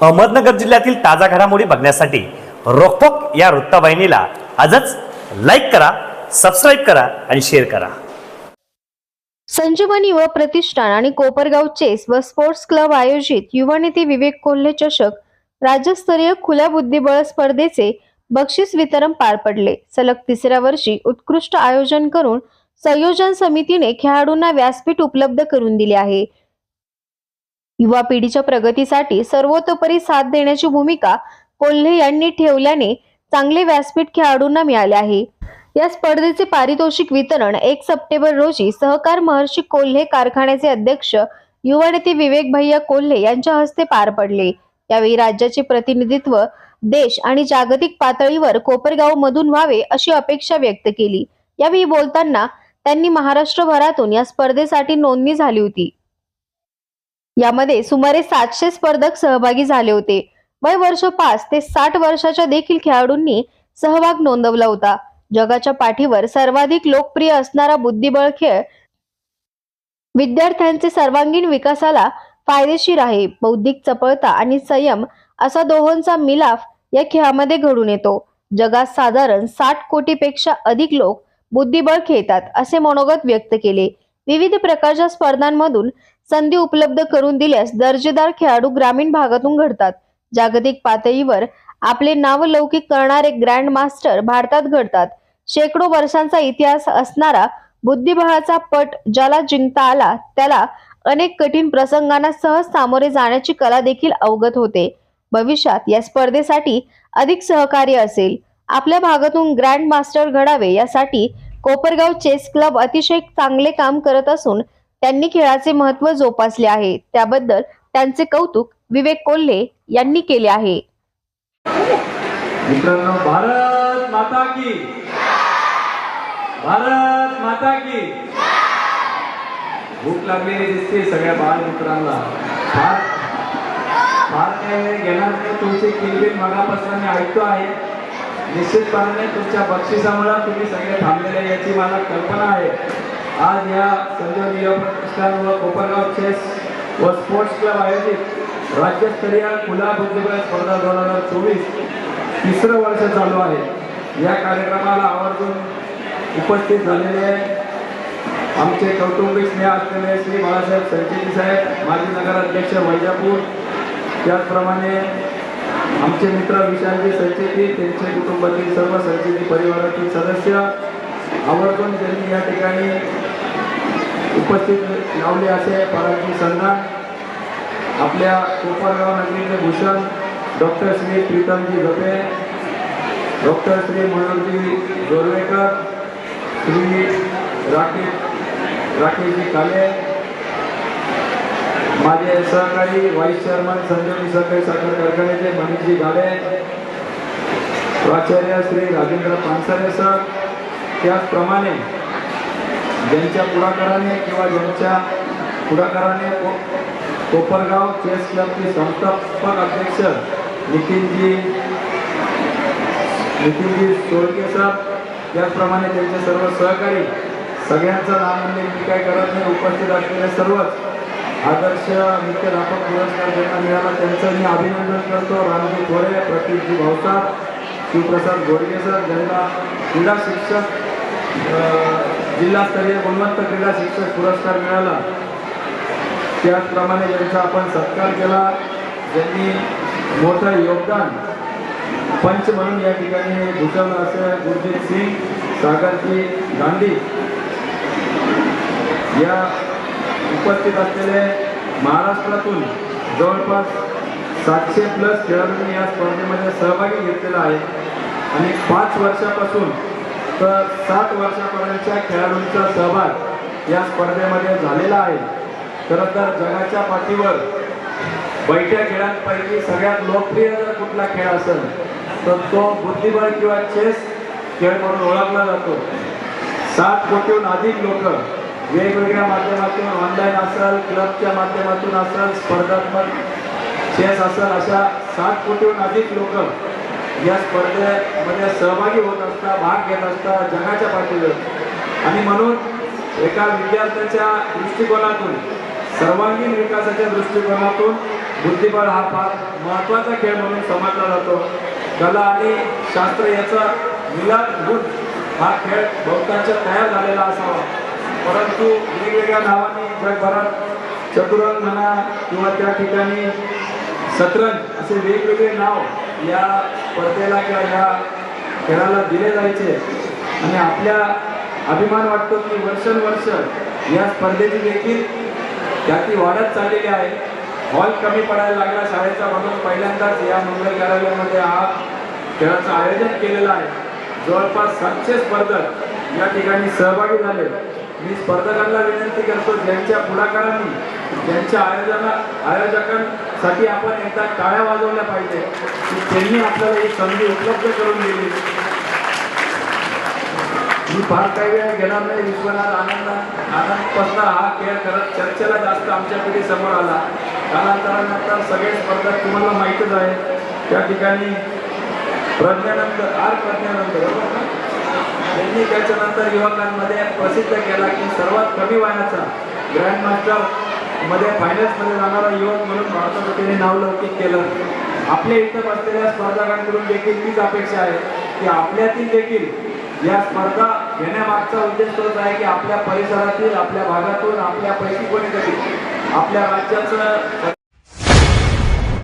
अहमदनगर जिल्ह्यातील ताजा घडामोडी बघण्यासाठी रोखोक या वृत्तवाहिनीला आजच लाईक करा सबस्क्राईब करा आणि शेअर करा. संजीवनी युवा प्रतिष्ठान आणि कोपरगाव चेस व स्पोर्ट्स क्लब आयोजित युवा नेते विवेक कोल्हे चषक राज्यस्तरीय खुल्या बुद्धिबळ स्पर्धेचे बक्षीस वितरण पार पडले. सलग तिसऱ्या वर्षी उत्कृष्ट आयोजन करून संयोजन समितीने खेळाडूंना व्यासपीठ उपलब्ध करून दिले आहे. युवा पिढीच्या प्रगतीसाठी सर्वतोपरी साथ देण्याची भूमिका कोल्हे यांनी ठेवल्याने चांगले व्यासपीठ खेळाडूंना मिळाले आहे. या स्पर्धेचे पारितोषिक वितरण एक सप्टेंबर रोजी सहकार महर्षी कोल्हे कारखान्याचे अध्यक्ष युवा नेते विवेक भैया कोल्हे यांच्या हस्ते पार पडले. यावेळी राज्याचे प्रतिनिधित्व देश आणि जागतिक पातळीवर कोपरगाव मधून व्हावे अशी अपेक्षा व्यक्त केली. यावेळी बोलताना त्यांनी महाराष्ट्रभरातून या स्पर्धेसाठी नोंदणी झाली होती. यामध्ये सुमारे सातशे स्पर्धक सहभागी झाले होते. वय वर्ष पाच ते साठ वर्षाच्या देखील खेळाडूंनी सहभाग नोंदवला होता. जगाच्या पाठीवर सर्वाधिक लोकप्रिय असणारा बुद्धिबळ खेळ विद्यार्थ्यांचे सर्वांगीण विकासाला फायदेशीर आहे. बौद्धिक चपळता आणि संयम असा दोहोंचा मिलाफ या खेळामध्ये घडून येतो. जगात साधारण साठ कोटीपेक्षा अधिक लोक बुद्धिबळ खेळतात असे मनोगत व्यक्त केले. विविध प्रकारच्या स्पर्धांमधून संधी उपलब्ध करून दिल्यास दर्जेदार खेळाडू ग्रामीण भागातून घडतात. जागतिक पातळीवर आपले नाव लौकिक करणारे ग्रँड मास्टर भारतात घडतात. शेकडो वर्षांचा इतिहास असणारा बुद्धिबळाचा पट ज्याला जिंकता आला त्याला अनेक कठीण प्रसंगांना सहज सामोरे जाण्याची कला देखील अवगत होते. भविष्यात या स्पर्धेसाठी अधिक सहकार्य असेल. आपल्या भागातून ग्रँड मास्टर घडावे यासाठी कोपरगाव चेस क्लब अतिशय चांगले काम करत असून त्यांनी खेळाचे महत्त्व जोपासले आहे. त्याबद्दल त्यांचे कौतुक विवेक कोल्हे यांनी केले आहे. मित्रांनो भारत माता की. भारत माता की. भूक लागलेली दिसते सगळ्या बाल मित्रांना. फार फार काही घेणार नाही. तुमची किलबिल मगापासून मी ऐकतो आहे. निश्चितपणाने तुमच्या बक्षिसामुळे तुम्ही सगळे थांबलेले याची मला कल्पना आहे. आज या संजीवनी योग प्रतिष्ठान व कोपरगाव चेस व स्पोर्ट्स क्लब आयोजित राज्यस्तरीय खुला बुद्धिबळ स्पर्धा दोन हजार चोवीस तिसरं वर्ष चालू आहे. या कार्यक्रमाला आवर्जून उपस्थित झालेले आमचे कौटुंबिक स्नेह असलेले श्री बाळासाहेब संचेती साहेब माजी नगराध्यक्ष वैजापूर त्याचप्रमाणे आमचे मित्र विशालजी संचेती त्यांचे कुटुंबातील सर्व संचेती परिवारातील सदस्य आवर्जून त्यांनी या ठिकाणी उपस्थित लावले असे पराठी संघात आपल्या कोपरगाव नगरीचे भूषण डॉक्टर श्री प्रीतमजी गपे डॉक्टर श्री मनोहरजी जोरवेकर श्री राकेश राकेशजी काले माझे सहकारी व्हाईस चेअरमन संजीवनी सहकारी साखर कारखान्याचे मनीषजी गाडे प्राचार्य श्री राजेंद्र पानसरे सर त्याचप्रमाणे ज्यांच्या पुढाकाराने किंवा ज्यांच्या पुढाकाराने कोपरगाव चेस क्लबचे संस्थापक अध्यक्ष नितीनजी नितीनजी सोळके साहेब त्याचप्रमाणे त्यांचे सर्व सहकारी सगळ्यांचं नाव म्हणजे मी काय करत नाही उपस्थित असलेले सर्वच आदर्श मुख्याध्यापक पुरस्कार ज्यांना मिळाला त्यांचं मी अभिनंदन करतो. रामजी थोरे प्रतीकजी भावसाहेब शिवप्रसाद गोडगे सर ज्यांना क्रीडा शिक्षक जिल्हास्तरीय गुणवंत क्रीडा शिक्षक पुरस्कार मिळाला. त्याचप्रमाणे ज्यांचा आपण सत्कार केला ज्यांनी मोठं योगदान पंच म्हणून या ठिकाणी भूषवलं असं गुरजीत सिंग सागरजी गांधी या उपस्थित असलेले महाराष्ट्रातून जवळपास सातशे प्लस खेळाडूंनी या स्पर्धेमध्ये सहभागी घेतलेला आहे. आणि पाच वर्षापासून तर सात वर्षापर्यंतच्या खेळाडूंचा सहभाग या स्पर्धेमध्ये झालेला आहे. खरं तर जगाच्या पाठीवर बैठ्या खेळांपैकी सगळ्यात लोकप्रिय जर कुठला खेळ असेल तर तो बुद्धिबळ किंवा चेस खेळ म्हणून ओळखला जातो. सात कोटीहून अधिक लोक वेगवेगळ्या माध्यमातून ऑनलाईन असेल क्लबच्या माध्यमातून असेल स्पर्धात्मक चेस असेल अशा सात कोटीहून अधिक लोक या स्पर्धेमध्ये सहभागी होत असता भाग घेत असता जगाच्या पाठीवर. आणि म्हणून एका विद्यार्थ्याच्या दृष्टिकोनातून सर्वांगीण विकासाच्या दृष्टिकोनातून बुद्धिबळ हा फार महत्त्वाचा खेळ म्हणून समजला जातो. कला आणि शास्त्र याचा मिलादभूत हा खेळ बहुतांश तयार झालेला असावा. परंतु वेगवेगळ्या नावाने जगभरात चतुरंग म्हणा किंवा त्या ठिकाणी सतरंज असे वेगवेगळे नाव या स्पर्धेला किंवा या खेळाला दिले जायचे. आणि आपल्या अभिमान वाटतो की वर्षानुवर्ष या स्पर्धेची देखील त्याची वाढत चाललेली आहे. हॉल कमी पडायला लागला शाळेचा म्हणून पहिल्यांदाच या मंगल कार्यालयामध्ये हा खेळाचं आयोजन केलेलं आहे. जवळपास सातशे स्पर्धक या ठिकाणी सहभागी झाले. मी स्पर्धकांना विनंती करतो ज्यांच्या पुढाकारांनी ज्यांच्या आयोजना आयोजकांसाठी आपण एकदा टाळ्या वाजवल्या पाहिजे की त्यांनी आपल्याला ही संधी उपलब्ध करून दिली. मी फार काही वेळ घेणार नाही विश्वनाथ आनंद आनंदपासून हा खेळ करत चर्चेला जास्त आमच्या पिढी समोर आला. कालांतरानंतर सगळे स्पर्धक तुम्हाला माहीतच आहे. त्या ठिकाणी प्रज्ञानंद आर प्रज्ञानंद बरोबर ना? त्यांनी त्याच्यानंतर युवकांमध्ये प्रसिद्ध केला की सर्वात कमी वयाचा ग्रँडमास्टरमध्ये फायनल्समध्ये जाणारा युवक म्हणून भारतात त्याने नावलौकिक केलं. आपल्या इथं बसलेल्या स्पर्धकांकडून देखील हीच अपेक्षा आहे की आपल्यातील देखील या स्पर्धा घेण्यामागचा उद्देश तोच आहे की आपल्या परिसरातील आपल्या भागातून आपल्यापैकी कोणीतरी आपल्या राज्याचं